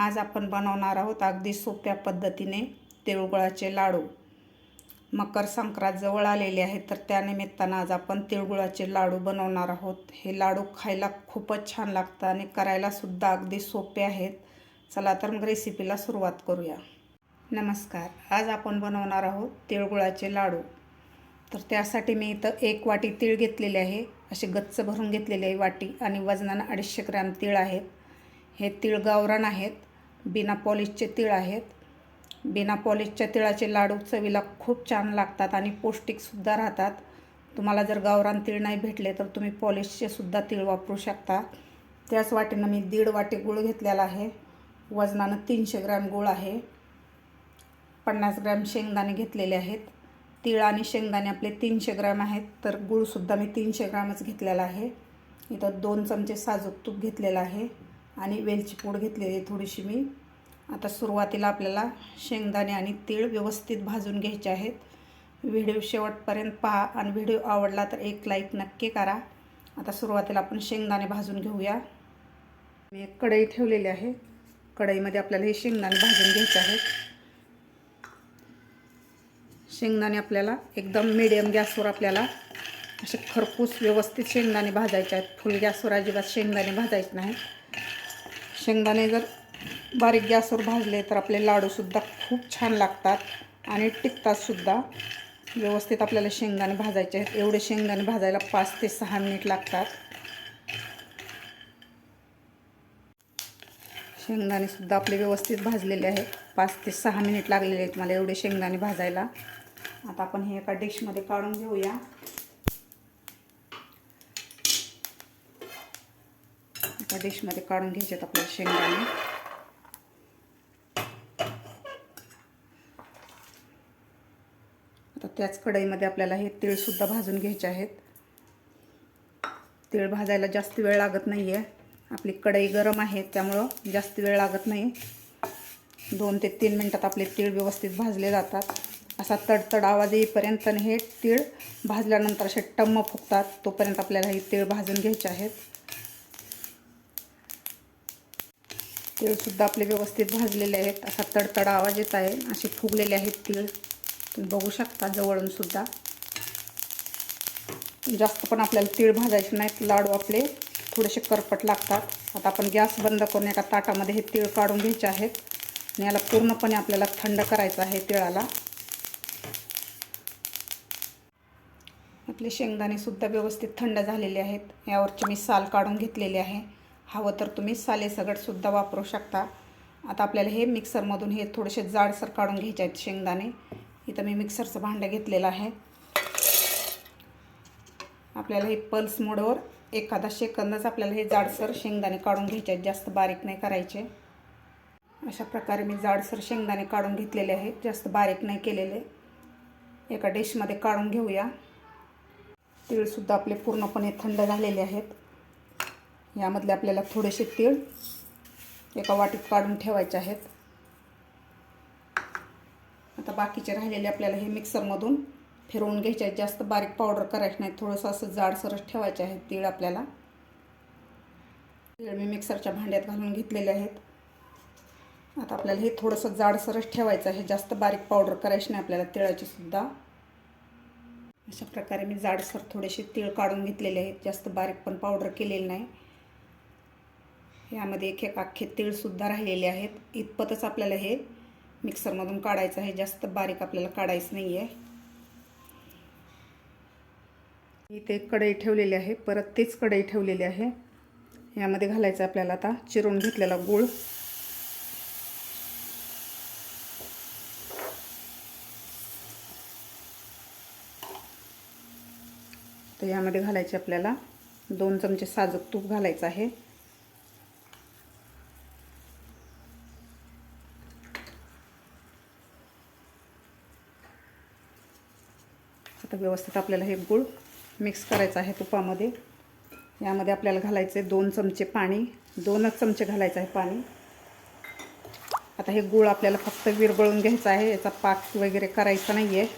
आज आपण बनवणार आहोत अगदी सोप्या पद्धतीने तिळगुळाचे लाडू. मकर संक्रांत जवळ आलेली आहे तर त्यानिमित्तानं आज आपण तिळगुळाचे लाडू बनवणार आहोत. हे लाडू खायला खूपच छान लागतं आणि करायलासुद्धा अगदी सोपे आहेत. चला तर मग रेसिपीला सुरुवात करूया. नमस्कार आज आपण बनवणार आहोत तिळगुळाचे लाडू. तर त्यासाठी मी इथं एक वाटी तीळ घेतलेले आहे. असे गच्च भरून घेतलेले आहे वाटी आणि वजनानं अडीचशे ग्रॅम तीळ आहेत हे तीळ गावरान आहेत. बिना पॉलिशचे तीळ आहेत. बिना पॉलिशच्या तिळाचे लाडू चवीला खूप छान लागतात आणि पौष्टिकसुद्धा राहतात. तुम्हाला जर गावरान तीळ नाही भेटले तर तुम्ही पॉलिशचे सुद्धा तीळ वापरू शकता. त्याच वाटेनं मी दीड वाटी गूळ घेतलेला आहे. वजनानं तीनशे ग्रॅम गूळ आहे. पन्नास ग्रॅम शेंगदाणे घेतलेले आहेत. तीळ आणि शेंगदाणे आपले तीनशे ग्रॅम आहेत तर गूळसुद्धा मी तीनशे ग्रॅमच घेतलेला आहे. इथं दोन चमचे साजूक तूप घेतलेलं आहे. आणि वेलची पूड घेतलेली आहे थोडीशी मी. आता सुरुवातीला आपल्याला शेंगदाणे आणि तीळ व्यवस्थित भाजून घ्यायचे आहेत. व्हिडिओ शेवटपर्यंत पहा आणि व्हिडिओ आवडला तर एक लाईक नक्की करा. आता सुरुवातीला आपण शेंगदाणे भाजून घेऊया. मी एक कढई ठेवलेली आहे. कढईमध्ये आपल्याला हे शेंगदाणे भाजून घ्यायचे आहेत. शेंगदाणे आपल्याला एकदम मिडियम गॅसवर आपल्याला असे खरपूस व्यवस्थित शेंगदाणे भाजायचे आहेत. फुल गॅसवर अजिबात शेंगदाणे भाजायचे नाहीत. शेंगदाणे जर बारीक गॅसवर भाजले तर आपले लाडूसुद्धा खूप छान लागतात आणि टिकतातसुद्धा व्यवस्थित आपल्याला शेंगदाणे भाजायचे आहेत. एवढे शेंगदाणे भाजायला पाच ते सहा मिनिट लागतात. शेंगदाणेसुद्धा आपले व्यवस्थित भाजलेले आहेत. पाच ते सहा मिनिट लागलेले आहेत मला एवढे शेंगदाणे भाजायला. आता आपण हे एका डिशमध्ये काढून घेऊया. एका डिशमध्ये काढून घ्यायचे आहेत आपल्याला शेंगदाणे. आता त्याच कढईमध्ये आपल्याला हे तीळसुद्धा भाजून घ्यायचे आहेत. तीळ भाजायला जास्त वेळ लागत नाही आहे आपली कढई गरम आहे त्यामुळं जास्त वेळ लागत नाही. दोन ते तीन मिनटात आपले तीळ व्यवस्थित भाजले जातात. असा तडतड आवाज येईपर्यंत हे तीळ भाजल्यानंतर असे टम्म फुगतात तोपर्यंत आपल्याला हे तीळ भाजून घ्यायचे आहेत. तीळसुद्धा आपले व्यवस्थित भाजलेले आहेत. असा तडतडा आवाज येत आहे. असे फुगलेले आहेत तीळ. तुम्ही बघू शकता जवळून सुद्धा. जास्त पण आपल्याला तीळ भाजायचे नाहीत. लाडू आपले थोडेसे करपट लागतात. आता आपण गॅस बंद करून एका ताटामध्ये हे तीळ काढून घ्यायचे आहेत. आणि याला पूर्णपणे आपल्याला थंड करायचं आहे तिळाला. आपले शेंगदाणेसुद्धा व्यवस्थित थंड झालेले आहेत. यावरची मी साल काढून घेतलेली आहे. हवं तर तुम्ही सालेसगटसुद्धा वापरू शकता. आता आपल्याला हे मिक्सरमधून हे थोडेसे जाडसर काढून घ्यायचे आहेत शेंगदाणे. इथं मी मिक्सरचं भांडं घेतलेलं आहे. आपल्याला हे पल्स मोडवर एखादा सेकंदच आपल्याला हे जाडसर शेंगदाणे काढून घ्यायचे आहेत. जास्त बारीक नाही करायचे. अशा प्रकारे मी जाडसर शेंगदाणे काढून घेतलेले आहेत जास्त बारीक नाही केलेले. एका डिशमध्ये काढून घेऊया. तीळसुद्धा आपले पूर्णपणे थंड झालेले आहेत. यामधले आपल्याला थोडेसे तीळ एका वाटीत काढून ठेवायचे आहेत. आता बाकीचे राहिलेले आपल्याला हे मिक्सरमधून फिरवून घ्यायचे आहेत. जास्त बारीक पावडर करायचं नाही. थोडंसं असं जाडसरच ठेवायचे आहेत तीळ आपल्याला. तीळ मी मिक्सरच्या भांड्यात घालून घेतलेले आहेत. आता आपल्याला हे थोडंसं जाडसरच ठेवायचं आहे. जास्त बारीक पावडर करायची नाही आपल्याला तिळाची सुद्धा. अशा प्रकारे मी जाडसर थोडेसे तीळ काढून घेतलेले आहेत. जास्त बारीक पण पावडर केलेली नाही. यामध्ये एक एक अख्खे तीळसुद्धा राहिलेले आहेत. इतपतच आपल्याला हे मिक्सरमधून काढायचं आहे. जास्त बारीक आपल्याला काढायचं नाही आहे. इथे कढई ठेवलेली आहे. परत तेच कढई ठेवलेली आहे. यामध्ये घालायचं आपल्याला आता चिरून घेतलेला गूळ. तर यामध्ये घालायचे आपल्याला दोन चमचे साजूक तूप घालायचं आहे. आता व्यवस्थित आपल्याला हे गूळ मिक्स करायचं आहे तुपामध्ये. यामध्ये आपल्याला घालायचं आहे दोन चमचे पाणी दोनच चमचे घालायचं आहे पाणी. आता हे गूळ आपल्याला फक्त विरबळून घ्यायचं आहे याचा पाक वगैरे करायचा नाही आहे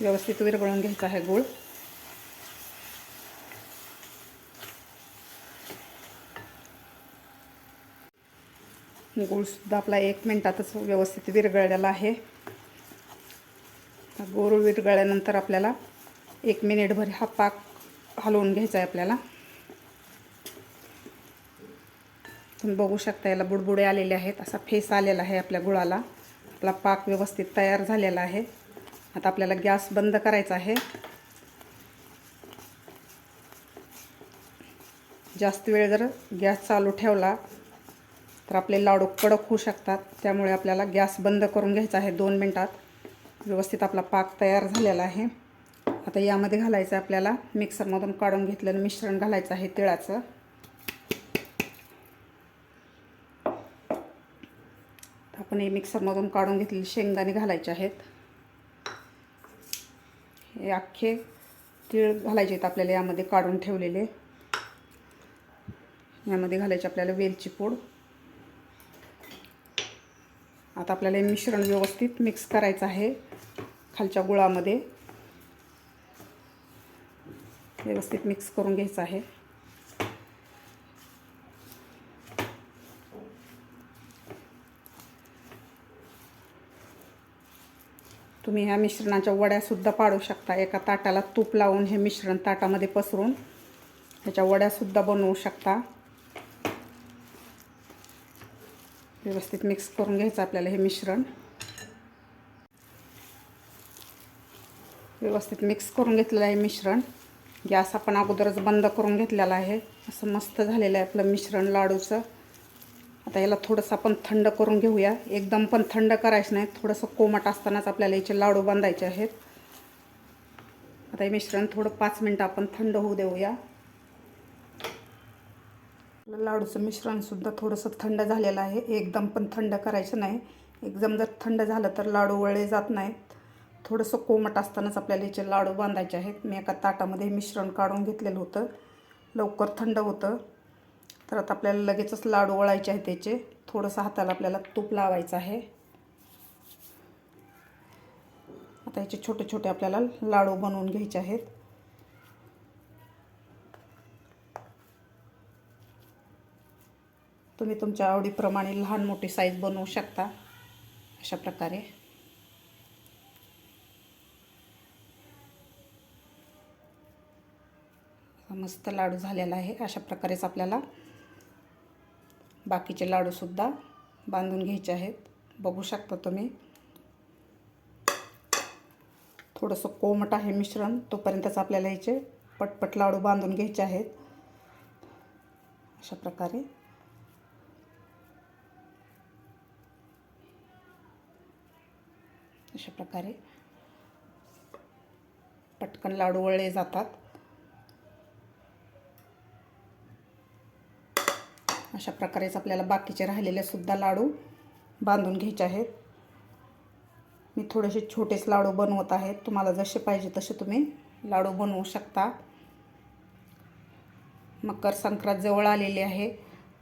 व्यवस्थित विरघळून घ्यायचा आहे गूळ. गूळसुद्धा आपला एक मिनटातच व्यवस्थित विरगळलेला आहे. गोळ विरगळल्यानंतर आपल्याला एक मिनिटभर हा पाक हलवून घ्यायचा आहे आपल्याला. तुम्ही बघू शकता याला बुडबुडे आलेले आहेत. असा फेस आलेला आहे आपल्या गुळाला. आपला पाक व्यवस्थित तयार झालेला आहे. आता आपल्याला गॅस बंद करायचा आहे. जास्त वेळ जर गॅस चालू ठेवला तर आपले लाडू कडक होऊ शकतात. त्यामुळे आपल्याला गॅस बंद करून घ्यायचा आहे दोन मिनटात. व्यवस्थित आपला पाक तयार झालेला आहे. आता यामध्ये घालायचं आहे आपल्याला. मिक्सरमधून काढून घेतलेलं मिश्रण घालायचं आहे तिळाचं. आपण हे मिक्सरमधून काढून घेतलेले शेंगदाणे घालायचे आहेत. हे अख्खे तीळ घालायचे आहेत आपल्याला यामध्ये काढून ठेवलेले. यामध्ये घालायचे आपल्याला वेलची पूड. आता आपल्याला हे मिश्रण व्यवस्थित मिक्स करायचं आहे खालच्या गुळामध्ये. व्यवस्थित मिक्स करून घ्यायचं आहे. तुम्ही ह्या मिश्रणाच्या वड्यासुद्धा पाडू शकता. एका ताटाला तूप लावून हे मिश्रण ताटामध्ये पसरून ह्याच्या वड्यासुद्धा बनवू शकता. व्यवस्थित मिक्स करून घ्यायचं आपल्याला हे मिश्रण. व्यवस्थित मिक्स करून घेतलेलं आहे मिश्रण. गॅस आपण अगोदरच बंद करून घेतलेला आहे. असं मस्त झालेलं आहे आपलं मिश्रण लाडूचं. आता याला थोडंसं आपण थंड करून घेऊया. एकदम पण थंड करायचं नाही. थोडंसं कोमट असतानाच आपल्याला याचे लाडू बांधायचे आहेत. आता हे मिश्रण थोडं पाच मिनटं आपण थंड होऊ देऊया. लाडूचं मिश्रणसुद्धा थोडंसं थंड झालेलं आहे. एकदम पण थंड करायचं नाही. एकदम जर थंड झालं तर लाडू वळले जात नाहीत. थोडंसं कोमट असतानाच आपल्याला याचे लाडू बांधायचे आहेत. मी एका ताटामध्ये मिश्रण काढून घेतलेलं होतं. लवकर थंड होतं. तर आता आपल्याला लगेचच लाडू वळायचे आहेत त्याचे थोडंसं हाताला आपल्याला तूप लावायचं आहे. आता याचे छोटे छोटे आपल्याला लाडू बनवून घ्यायचे आहेत. तुम्ही तुमच्या आवडीप्रमाणे लहान मोठी साईज बनवू शकता. अशा प्रकारे. मस्त लाडू झालेला आहे. अशा प्रकारेच आपल्याला बाकीचे लाडूसुद्धा बांधून घ्यायचे आहेत. बघू शकता तुम्ही. थोडंसं कोमट आहे मिश्रण. तोपर्यंतच आपल्याला याचे पटपट लाडू बांधून घ्यायचे आहेत. अशा प्रकारे. अशा प्रकारे पटकन लाडू वळले जातात. अशा प्रकारेच आपल्याला बाकीचे राहिलेले सुद्धा लाडू बांधून घ्यायचे आहेत. मी थोडेसे छोटेच लाडू बनवत आहे तुम्हाला जसे पाहिजे तसे तुम्ही लाडू बनवू शकता. मकर संक्रांत जवळ आलेली आहे.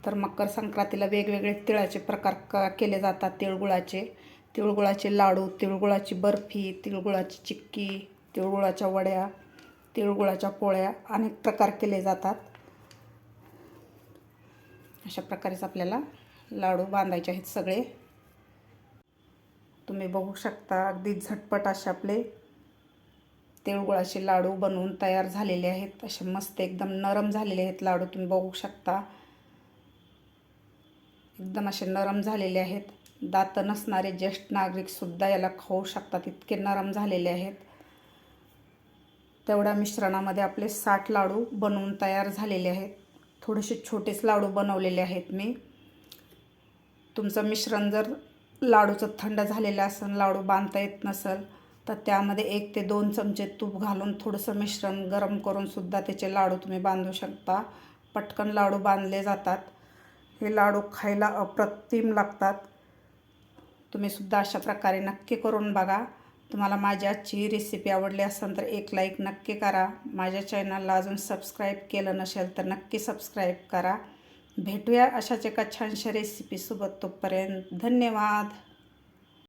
तर मकर संक्रांतीला वेगवेगळे तिळाचे प्रकार क केले जातात तिळगुळाचे. तिळगुळाचे लाडू तिळगुळाची बर्फी तिळगुळाची चिक्की तिळगुळाच्या वड्या तिळगुळाच्या पोळ्या अनेक प्रकार केले जातात. अशा प्रकारेच आपल्याला लाडू बांधायचे आहेत सगळे. तुम्ही बघू शकता अगदी झटपट असे आपले तिळगुळाचे लाडू बनवून तयार झालेले आहेत. असे मस्त एकदम नरम झालेले आहेत लाडू तुम्ही बघू शकता. एकदम असे नरम झालेले आहेत. दात नसणारे ज्येष्ठ नागरिकसुद्धा याला खाऊ शकतात. इतके नरम झालेले आहेत. तेवढ्या मिश्रणामध्ये आपले साठ लाडू बनवून तयार झालेले आहेत. थोडेसे छोटेच लाडू बनवलेले आहेत मी. तुमचं मिश्रण जर लाडूचं थंड झालेलं असेल लाडू बांधता येत नसेल तर त्यामध्ये एक ते दोन चमचे तूप घालून थोडंसं मिश्रण गरम करूनसुद्धा त्याचे लाडू तुम्ही बांधू शकता. पटकन लाडू बांधले जातात. हे लाडू खायला अप्रतिम लागतात. तुम्हीसुद्धा अशा प्रकारे नक्की करून बघा. तुम्हाला माझी आजची रेसिपी आवडली असेल तर एक लाईक नक्की करा. माझ्या चॅनलला अजून सबस्क्राईब केलं नसेल तर नक्की सबस्क्राईब करा. भेटूया अशाच एका छानशा रेसिपीसोबत तोपर्यंत धन्यवाद.